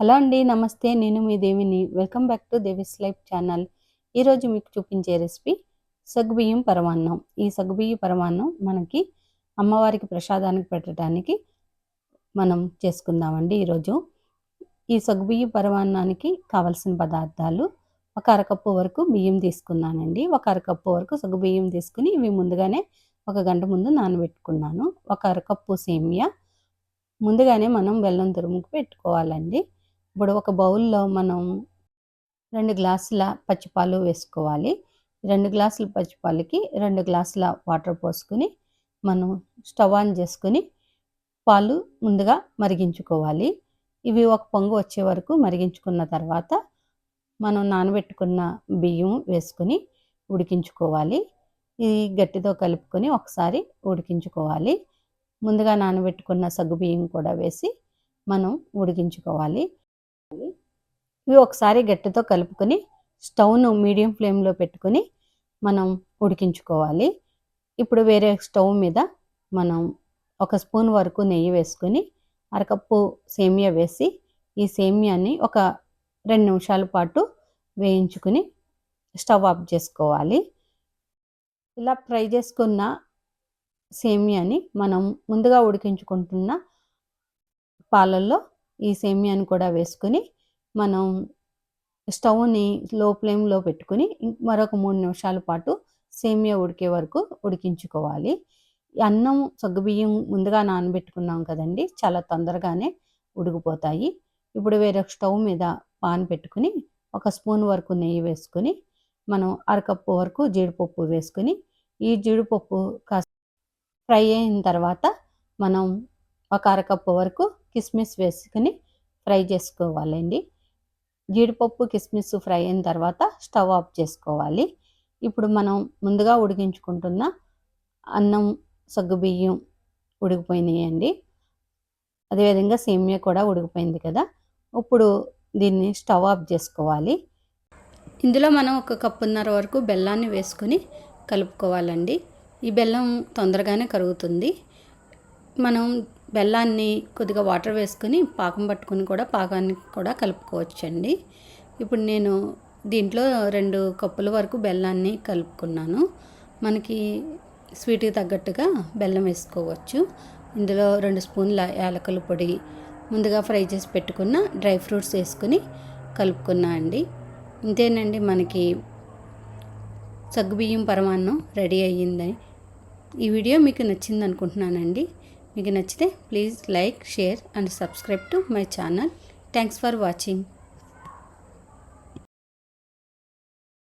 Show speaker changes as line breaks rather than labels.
Hello అండి నమస్తే. నేను మీ దేవిని. Welcome back to Devi's life channel. ఈరోజు మీకు చూపించే రెసిపీ సగ్గుబియ్యం పరమాన్నం. ఈ సగ్గుబియ్య పరమాన్నం మనకి అమ్మవారికి ప్రసాదానికి పెట్టడానికి మనం చేసుకుందామండి ఈరోజు. ఈ సగ్గుబియ్య పరమాన్నానికి కావలసిన పదార్థాలు ఒక అరకప్పు వరకు బియ్యం తీసుకున్నానండి. ఒక అరకప్పు వరకు సగ్గుబియ్యం తీసుకుని ఇవి ముందుగానే ఒక గంట ముందు నానబెట్టుకున్నాను. ఒక అరకప్పు సేమియా. ముందుగానే మనం బెల్లం తురుముకు పెట్టుకోవాలండి. ఇప్పుడు ఒక బౌల్లో మనం రెండు గ్లాసుల పచ్చిపాలు వేసుకోవాలి. రెండు గ్లాసుల పచ్చిపాలకి రెండు గ్లాసుల వాటర్ పోసుకొని మనం స్టవ్ ఆన్ చేసుకొని పాలు ముందుగా మరిగించుకోవాలి. ఇవి ఒక పొంగు వచ్చే వరకు మరిగించుకున్న తర్వాత మనం నానబెట్టుకున్న బియ్యం వేసుకొని ఉడికించుకోవాలి. ఇది గట్టితో కలుపుకొని ఒకసారి ఉడికించుకోవాలి. ముందుగా నానబెట్టుకున్న సగ్గు బియ్యం కూడా వేసి మనం ఉడికించుకోవాలి. ఇవి ఒకసారి గట్టితో కలుపుకొని స్టవ్ను మీడియం ఫ్లేమ్లో పెట్టుకొని మనం ఉడికించుకోవాలి. ఇప్పుడు వేరే స్టవ్ మీద మనం ఒక స్పూన్ వరకు నెయ్యి వేసుకొని అరకప్పు సేమియా వేసి ఈ సేమియాని ఒక రెండు నిమిషాల పాటు వేయించుకుని స్టవ్ ఆఫ్ చేసుకోవాలి. ఇలా ఫ్రై చేసుకున్న సేమియాని మనం ముందుగా ఉడికించుకుంటున్న పాలల్లో ఈ సేమియాను కూడా వేసుకొని మనం స్టవ్ని లో ఫ్లేమ్లో పెట్టుకుని మరొక మూడు నిమిషాల పాటు సేమియా ఉడికే వరకు ఉడికించుకోవాలి. అన్నం సగ్గుబియ్యం ముందుగా నానబెట్టుకున్నాం కదండి చాలా తొందరగానే ఉడికిపోతాయి. ఇప్పుడు వేరే స్టవ్ మీద పాన్ పెట్టుకుని ఒక స్పూన్ వరకు నెయ్యి వేసుకొని మనం అరకప్పు వరకు జీడిపప్పు వేసుకొని ఈ జీడిపప్పు కాస్త ఫ్రై అయిన తర్వాత మనం ఒక అరకప్పు వరకు కిస్మిస్ వేసుకుని ఫ్రై చేసుకోవాలండి. జీడిపప్పు కిస్మిస్ ఫ్రై అయిన తర్వాత స్టవ్ ఆఫ్ చేసుకోవాలి. ఇప్పుడు మనం ముందుగా ఉడికించుకుంటున్న అన్నం సగ్గుబియ్యం ఉడికిపోయినాయండి. అదేవిధంగా సేమియా కూడా ఉడికిపోయింది కదా. ఇప్పుడు దీన్ని స్టవ్ ఆఫ్ చేసుకోవాలి. ఇందులో మనం ఒక కప్పున్నర వరకు బెల్లాన్ని వేసుకొని కలుపుకోవాలండి. ఈ బెల్లం తొందరగానే కరుగుతుంది. మనం బెల్లాన్ని కొద్దిగా వాటర్ వేసుకుని పాకం పట్టుకుని కూడా పాకాన్ని కూడా కలుపుకోవచ్చండి. ఇప్పుడు నేను దీంట్లో రెండు కప్పుల వరకు బెల్లాన్ని కలుపుకున్నాను. మనకి స్వీట్కి తగ్గట్టుగా బెల్లం వేసుకోవచ్చు. ఇందులో రెండు స్పూన్ల యాలకుల పొడి ముందుగా ఫ్రై చేసి పెట్టుకున్న డ్రై ఫ్రూట్స్ వేసుకుని కలుపుకున్నా అండి. ఇంతేనండి మనకి సగ్గుబియ్యం పరమాన్నం రెడీ అయ్యింది ఈ వీడియో మీకు నచ్చింది అనుకుంటున్నానండి మీకు నచ్చితే please like share and subscribe to my channel. Thanks for watching